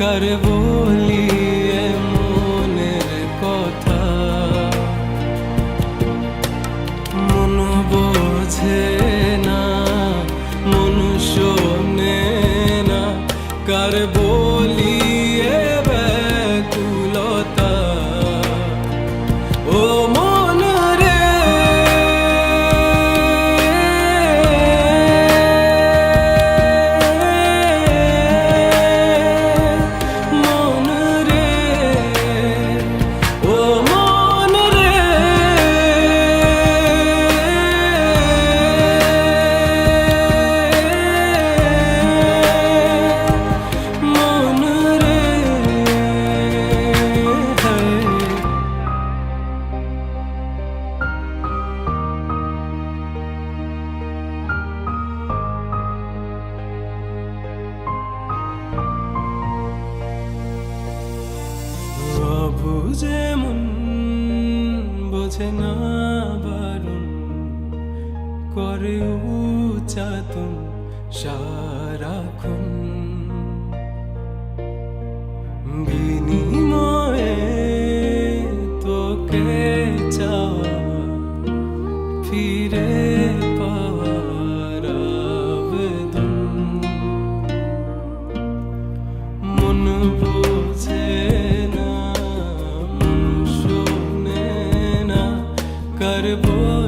কার বলি মনের কথা মন বোঝে না মনুষ্য শোনে না কার বলি প্রভু যেমন বোঝে না বারণ। করে উচাতুন সারাক্ষণ। গিনী Incredible.